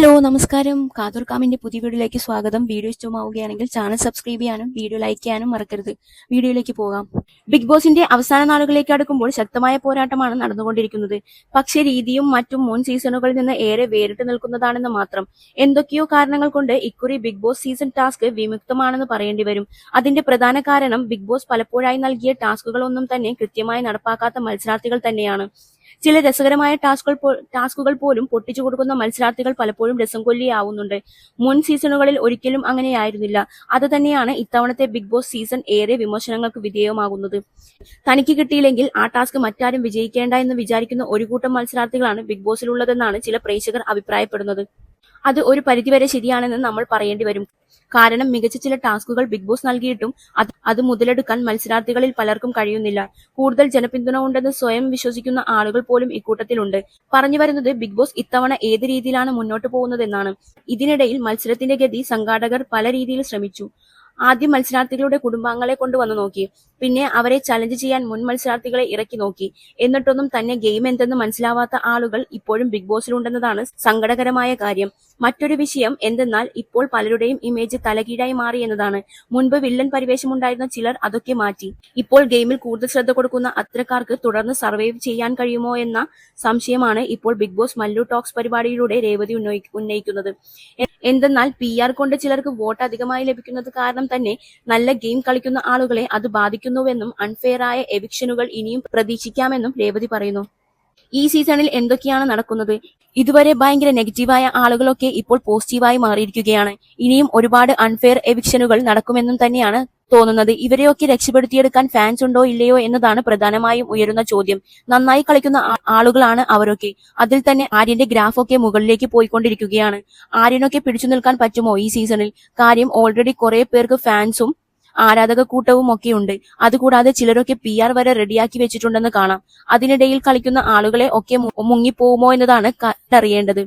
Hello നമസ്കാരം. കാതൂർക്കാമിന്റെ പുതിയ വീഡിയോയിലേക്ക് സ്വാഗതം. വീഡിയോ ഇഷ്ടമാവുകയാണെങ്കിൽ ചാനൽ സബ്സ്ക്രൈബ് ചെയ്യാനും വീഡിയോ ലൈക്ക് ചെയ്യാനും മറക്കരുത്. വീഡിയോയിലേക്ക് പോകാം. ബിഗ് ബോസിന്റെ അവസാന നാളുകളിലേക്ക് അടുക്കുമ്പോൾ ശക്തമായ പോരാട്ടമാണ് നടന്നുകൊണ്ടിരിക്കുന്നത്. പക്ഷേ രീതിയും മറ്റും മുൻ സീസണുകളിൽ നിന്ന് ഏറെ വേറിട്ട് നിൽക്കുന്നതാണെന്ന് മാത്രം. എന്തൊക്കെയോ കാരണങ്ങൾ കൊണ്ട് ഇക്കുറി ബിഗ് ബോസ് സീസൺ ടാസ്ക് വിമുക്തമാണെന്ന് പറയേണ്ടി വരും. അതിന്റെ പ്രധാന കാരണം ബിഗ് ബോസ് പലപ്പോഴായി നൽകിയ ടാസ്കുകളൊന്നും തന്നെ കൃത്യമായി നടപ്പാക്കാത്ത മത്സരാർത്ഥികൾ തന്നെയാണ്. ചില രസകരമായ ടാസ്കുകൾ ടാസ്കുകൾ പോലും പൊട്ടിച്ചു കൊടുക്കുന്ന മത്സരാർത്ഥികൾ പലപ്പോഴും രസം കൊല്ലിയാവുന്നുണ്ട്. മുൻ സീസണുകളിൽ ഒരിക്കലും അങ്ങനെയായിരുന്നില്ല. അത് തന്നെയാണ് ഇത്തവണത്തെ ബിഗ് ബോസ് സീസൺ ഏറെ വിമർശനങ്ങൾക്ക് വിധേയമാകുന്നത്. തനിക്ക് കിട്ടിയില്ലെങ്കിൽ ആ ടാസ്ക് മറ്റാരും വിജയിക്കേണ്ട എന്ന് വിചാരിക്കുന്ന ഒരു കൂട്ടം മത്സരാർത്ഥികളാണ് ബിഗ് ബോസിലുള്ളതെന്നാണ് ചില പ്രേക്ഷകർ അഭിപ്രായപ്പെടുന്നത്. അത് ഒരു പരിധിവരെ ശരിയാണെന്ന് നമ്മൾ പറയേണ്ടി വരും. കാരണം മികച്ച ചില ടാസ്കുകൾ ബിഗ് ബോസ് നൽകിയിട്ടും അത് അത് മുതലെടുക്കാൻ മത്സരാർത്ഥികളിൽ പലർക്കും കഴിയുന്നില്ല. കൂടുതൽ ജനപിന്തുണ ഉണ്ടെന്ന് സ്വയം വിശ്വസിക്കുന്ന ആളുകൾ പോലും ഇക്കൂട്ടത്തിലുണ്ട്. പറഞ്ഞു വരുന്നത് ബിഗ് ബോസ് ഇത്തവണ ഏത് രീതിയിലാണ് മുന്നോട്ട് പോകുന്നതെന്നാണ്. ഇതിനിടയിൽ മത്സരത്തിന്റെ ഗതി സംഘാടകർ പല രീതിയിൽ ശ്രമിച്ചു. ആദ്യം മത്സരാർത്ഥികളുടെ കുടുംബാംഗങ്ങളെ കൊണ്ടുവന്നു നോക്കി. പിന്നെ അവരെ ചലഞ്ച് ചെയ്യാൻ മുൻ മത്സരാർത്ഥികളെ ഇറക്കി നോക്കി. എന്നിട്ടൊന്നും തന്നെ ഗെയിം എന്തെന്ന് മനസ്സിലാവാത്ത ആളുകൾ ഇപ്പോഴും ബിഗ് ബോസിലുണ്ടെന്നതാണ് സങ്കടകരമായ കാര്യം. മറ്റൊരു വിഷയം എന്തെന്നാൽ ഇപ്പോൾ പലരുടെയും ഇമേജ് തലകീഴായി മാറി എന്നതാണ്. മുൻപ് വില്ലൻ പരിവേഷമുണ്ടായിരുന്ന ചിലർ അതൊക്കെ മാറ്റി. ഇപ്പോൾ ഗെയിമിൽ കൂടുതൽ ശ്രദ്ധ കൊടുക്കുന്ന അത്രക്കാർക്ക് തുടർന്ന് സർവൈവ് ചെയ്യാൻ കഴിയുമോ എന്ന സംശയമാണ് ഇപ്പോൾ ബിഗ് ബോസ് മല്ലു ടോക്സ് പരിപാടിയിലൂടെ രേവതി ഉന്നയി- ഉന്നയിക്കുന്നത്. എന്തെന്നാൽ പി ആർ കൊണ്ട് ചിലർക്ക് വോട്ട് അധികമായി ലഭിക്കുന്നത് കാരണം തന്നെ നല്ല ഗെയിം കളിക്കുന്ന ആളുകളെ അത് ബാധിക്കുന്നുവെന്നും അൺഫെയറായ എവിക്ഷനുകൾ ഇനിയും പ്രതീക്ഷിക്കാമെന്നും രേവതി പറയുന്നു. ഈ സീസണിൽ എന്തൊക്കെയാണ് നടക്കുന്നത്? ഇതുവരെ ഭയങ്കര നെഗറ്റീവായ ആളുകളൊക്കെ ഇപ്പോൾ പോസിറ്റീവായി മാറിയിരിക്കുകയാണ്. ഇനിയും ഒരുപാട് അൺഫെയർ എവിക്ഷനുകൾ നടക്കുമെന്നും തന്നെയാണ് തോന്നുന്നത്. ഇവരെയൊക്കെ രക്ഷപ്പെടുത്തിയെടുക്കാൻ ഫാൻസ് ഉണ്ടോ ഇല്ലയോ എന്നതാണ് പ്രധാനമായും ഉയരുന്ന ചോദ്യം. നന്നായി കളിക്കുന്ന ആളുകളാണ് അവരൊക്കെ. അതിൽ തന്നെ ആര്യന്റെ ഗ്രാഫൊക്കെ മുകളിലേക്ക് പോയിക്കൊണ്ടിരിക്കുകയാണ്. ആര്യനൊക്കെ പിടിച്ചു നിൽക്കാൻ പറ്റുമോ ഈ സീസണിൽ? കാര്യം ഓൾറെഡി കുറെ പേർക്ക് ഫാൻസും ആരാധക കൂട്ടവും ഒക്കെ ഉണ്ട് അതുകൂടാതെ ചിലരൊക്കെ പി ആർ വരെ റെഡിയാക്കി വെച്ചിട്ടുണ്ടെന്ന് കാണാം. അതിനിടയിൽ കളിക്കുന്ന ആളുകളെ ഒക്കെ മുങ്ങിപ്പോവുമോ എന്നതാണ് കണ്ടറിയേണ്ടത്